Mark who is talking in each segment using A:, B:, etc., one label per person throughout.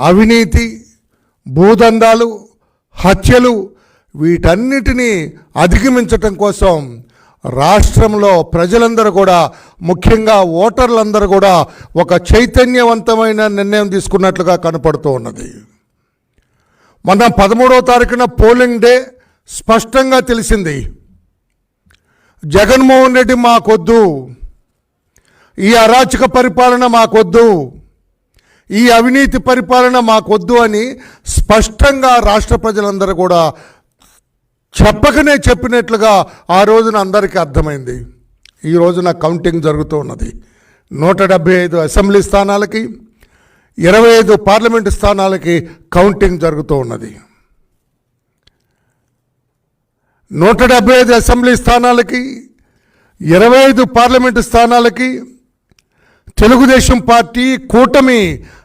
A: అవినీతి భూదందాలు హత్యలు వీటన్నిటినీ అధిగమించటం కోసం రాష్ట్రంలో ప్రజలందరూ కూడా ముఖ్యంగా ఓటర్లందరూ కూడా ఒక చైతన్యవంతమైన నిర్ణయం తీసుకున్నట్లుగా కనపడుతూ ఉన్నది. మొన్న పదమూడవ తారీఖున పోలింగ్ డే స్పష్టంగా తెలిసింది. జగన్మోహన్ రెడ్డి మాకొద్దు. ఈ అరాచక పరిపాలన మాకొద్దు. ఈ అవినీతి పరిపాలన మాకొద్దు అని స్పష్టంగా రాష్ట్ర ప్రజలందరూ కూడా చెప్పకనే చెప్పినట్లుగా ఆ రోజున అందరికీ అర్థమైంది. ఈ రోజున కౌంటింగ్ జరుగుతూ ఉన్నది. నూట డెబ్బై ఐదు అసెంబ్లీ స్థానాలకి ఇరవై ఐదు పార్లమెంటు స్థానాలకి కౌంటింగ్ జరుగుతూ ఉన్నది. నూట డెబ్బై ఐదు అసెంబ్లీ స్థానాలకి ఇరవై ఐదు పార్లమెంటు స్థానాలకి తెలుగుదేశం పార్టీ కూటమి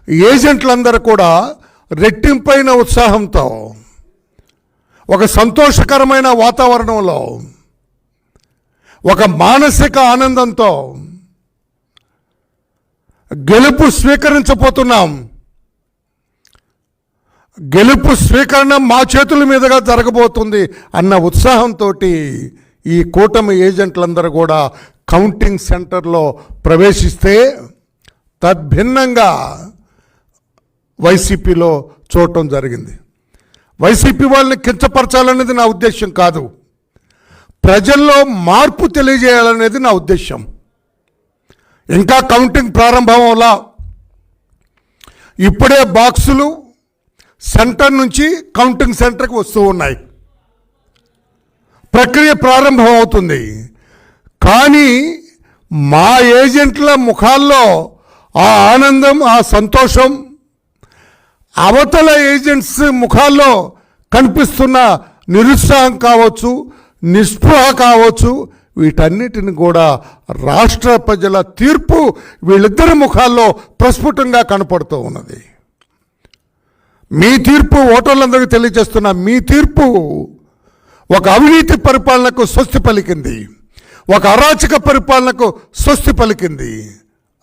A: ఏజెంట్లందరూ కూడా రెట్టింపైన ఉత్సాహంతో ఒక సంతోషకరమైన వాతావరణంలో ఒక మానసిక ఆనందంతో గెలుపు స్వీకరించబోతున్నాం. గెలుపు స్వీకరణ మా చేతుల మీదుగా జరగబోతుంది అన్న ఉత్సాహంతో ఈ కూటమి ఏజెంట్లందరూ కూడా కౌంటింగ్ సెంటర్లో ప్రవేశిస్తే తద్భిన్నంగా వైసీపీలో చూడటం జరిగింది. వైసీపీ వాళ్ళని కించపరచాలనేది నా ఉద్దేశం కాదు. ప్రజల్లో మార్పు తెలియజేయాలనేది నా ఉద్దేశం. ఇంకా కౌంటింగ్ ప్రారంభంలా ఇప్పుడే బాక్సులు సెంటర్ నుంచి కౌంటింగ్ సెంటర్కి వస్తూ ఉన్నాయి. ప్రక్రియ ప్రారంభం అవుతుంది. కానీ మా ఏజెంట్ల ముఖాల్లో ఆ ఆనందం ఆ సంతోషం అవతల ఏజెంట్స్ ముఖాల్లో కనిపిస్తున్న నిరుత్సాహం కావచ్చు నిస్పృహ కావచ్చు వీటన్నిటిని కూడా రాష్ట్ర ప్రజల తీర్పు వీళ్ళిద్దరి ముఖాల్లో ప్రస్ఫుటంగా కనపడుతూ ఉన్నది. మీ తీర్పు ఓటర్లందరికీ తెలియజేస్తున్న మీ తీర్పు ఒక అవినీతి పరిపాలనకు స్వస్తి పలికింది ఒక అరాచక పరిపాలనకు స్వస్తి పలికింది.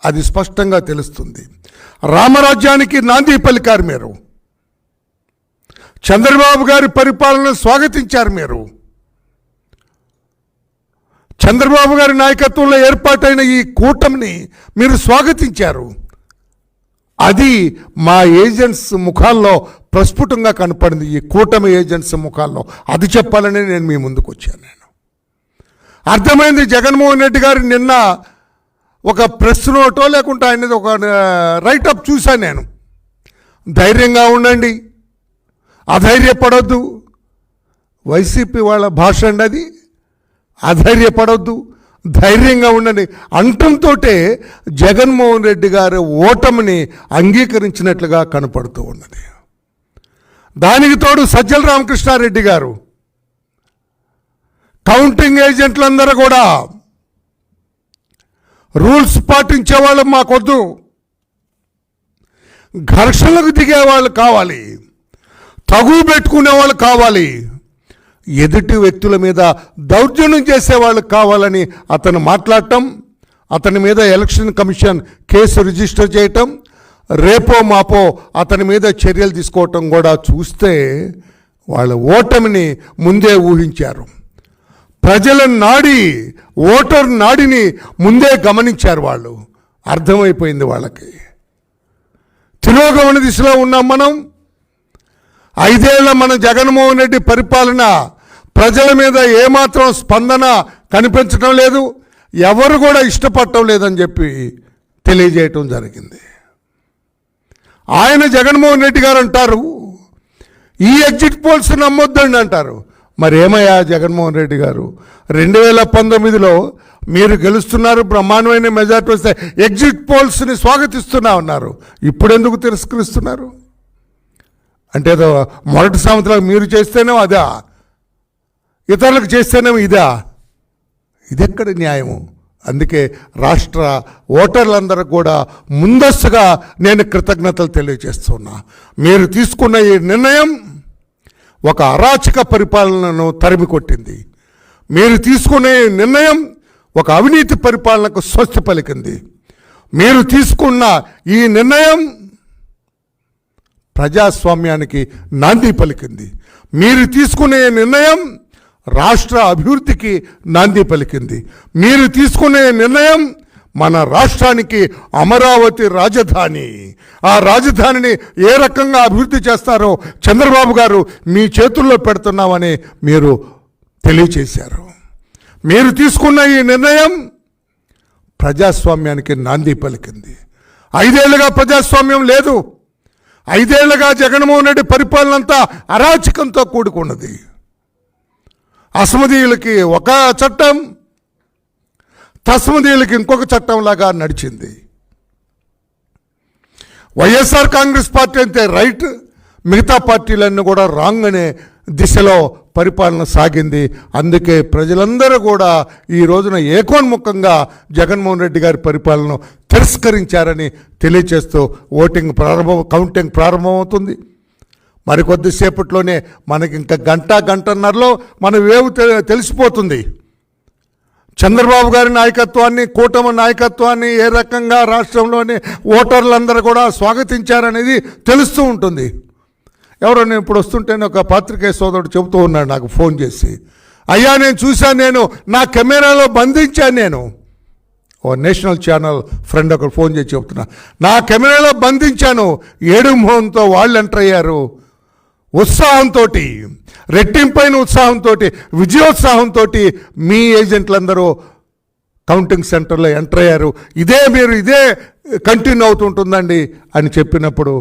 A: అది స్పష్టంగా తెలుస్తుంది. రామరాజ్యానికి నాంది పలికారు మీరు. చంద్రబాబు గారి పరిపాలనను స్వాగతించారు మీరు. చంద్రబాబు గారి నాయకత్వంలో ఏర్పాటైన ఈ కూటమిని మీరు స్వాగతించారు. అది మా ఏజెంట్స్ ముఖాల్లో ప్రస్ఫుటంగా కనపడింది. ఈ కూటమి ఏజెంట్స్ ముఖాల్లో. అది చెప్పాలని నేను మీ ముందుకు వచ్చాను నేను. అర్థమైంది జగన్మోహన్ రెడ్డి గారు నిన్న ఒక ప్రెస్ నోటో లేకుంటే ఆయనది ఒక రైటప్ చూశాను నేను. ధైర్యంగా ఉండండి. అధైర్యపడొద్దు. వైసీపీ వాళ్ళ భాష అండి అది అధైర్యపడొద్దు. ధైర్యంగా ఉండండి. అంటంతో జగన్మోహన్ రెడ్డి గారి ఓటమిని అంగీకరించినట్లుగా కనపడుతూ ఉన్నది. దానికి తోడు సజ్జల రామకృష్ణారెడ్డి గారు. కౌంటింగ్ ఏజెంట్లందరూ కూడా రూల్స్ పాటించే వాళ్ళు మాకొద్దు. ఘర్షణలకు దిగే వాళ్ళు కావాలి. తగు పెట్టుకునే వాళ్ళు కావాలి. ఎదుటి వ్యక్తుల మీద దౌర్జన్యం చేసేవాళ్ళు కావాలని అతను మాట్లాడటం అతని మీద ఎలక్షన్ కమిషన్ కేసు రిజిస్టర్ చేయటం రేపో మాపో అతని మీద చర్యలు తీసుకోవటం కూడా చూస్తే వాళ్ళ ఓటమిని ముందే ఊహించారు. ప్రజల నాడి ఓటర్ నాడిని ముందే గమనించారు వాళ్ళు. అర్థమైపోయింది వాళ్ళకి. తిరోగమన దిశలో ఉన్నాం మనం. ఐదేళ్ళ మన జగన్మోహన్ రెడ్డి పరిపాలన ప్రజల మీద ఏమాత్రం స్పందన కనిపించడం లేదు. ఎవరు కూడా ఇష్టపడటం లేదని చెప్పి తెలియజేయటం జరిగింది. ఆయన జగన్మోహన్ రెడ్డి గారు అంటారు ఈ ఎగ్జిట్ పోల్స్ నమ్మొద్దండి అంటారు. మరి ఏమయ్యా జగన్మోహన్ రెడ్డి గారు? రెండు వేల పంతొమ్మిదిలో మీరు గెలుస్తున్నారు బ్రహ్మాండమైన మెజార్టీ వస్తే ఎగ్జిట్ పోల్స్ని స్వాగతిస్తున్నా ఉన్నారు ఇప్పుడు ఎందుకు తిరస్కరిస్తున్నారు? అంటే ఏదో మొదటి సంవత్సరాలు మీరు చేస్తేనే అదా? ఇతరులకు చేస్తేనేమో ఇదా? ఇదెక్కడ న్యాయము? అందుకే రాష్ట్ర ఓటర్లందరూ కూడా ముందస్తుగా నేను కృతజ్ఞతలు తెలియజేస్తున్నా. మీరు తీసుకున్న ఈ నిర్ణయం ఒక అరాచక పరిపాలనను తరిమి కొట్టింది మీరు తీసుకునే నిర్ణయం ఒక అవినీతి పరిపాలనకు స్వస్తి పలికింది. మీరు తీసుకున్న ఈ నిర్ణయం ప్రజాస్వామ్యానికి నాంది పలికింది. మీరు తీసుకునే నిర్ణయం రాష్ట్ర అభివృద్ధికి నాంది పలికింది. మీరు తీసుకునే నిర్ణయం మన రాష్ట్రానికి అమరావతి రాజధాని. ఆ రాజధానిని ఏ రకంగా అభివృద్ధి చేస్తారో చంద్రబాబు గారు మీ చేతుల్లో పెడుతున్నామని మీరు తెలియచేశారు. మీరు తీసుకున్న ఈ నిర్ణయం ప్రజాస్వామ్యానికి నాంది పలికింది. ఐదేళ్ళుగా ప్రజాస్వామ్యం లేదు. ఐదేళ్ళుగా జగన్మోహన్ రెడ్డి పరిపాలన అంతా అరాచకంతో కూడుకున్నది. అసమదీయులకి ఒక చట్టం తస్మదీయులకి ఇంకొక చట్టంలాగా నడిచింది. వైఎస్ఆర్ కాంగ్రెస్ పార్టీ అంటే రైట్ మిగతా పార్టీలన్నీ కూడా రాంగ్ అనే దిశలో పరిపాలన సాగింది. అందుకే ప్రజలందరూ కూడా ఈ రోజున ఏకోన్ముఖంగా జగన్మోహన్ రెడ్డి గారి పరిపాలనను తిరస్కరించారని తెలియచేస్తూ ఓటింగ్ ప్రారంభం కౌంటింగ్ ప్రారంభమవుతుంది. మరికొద్దిసేపట్లోనే మనకి ఇంకా గంట గంటన్నరలో మన వేవు తెలిసిపోతుంది. చంద్రబాబు గారి నాయకత్వాన్ని కూటమి నాయకత్వాన్ని ఏ రకంగా రాష్ట్రంలోని ఓటర్లందరూ కూడా స్వాగతించారనేది తెలుస్తూ ఉంటుంది. ఎవరో నేను ఇప్పుడు వస్తుంటేనే ఒక పాత్రికేయ సోదరుడు చెబుతూ ఉన్నాడు నాకు ఫోన్ చేసి. అయ్యా నేను చూశాను నేను నా కెమెరాలో బంధించాను నేను. ఓ నేషనల్ ఛానల్ ఫ్రెండ్ ఒకరు ఫోన్ చేసి చెప్తున్నా. నా కెమెరాలో బంధించాను ఏడు మోహన్తో వాళ్ళు ఎంటర్ అయ్యారు. ఉత్సాహంతో రెట్టింపైన ఉత్సాహంతో విజయోత్సాహంతో మీ ఏజెంట్లందరూ కౌంటింగ్ సెంటర్లో ఎంటర్ అయ్యారు. ఇదే మీరు ఇదే కంటిన్యూ అవుతుంటుందండి అని చెప్పినప్పుడు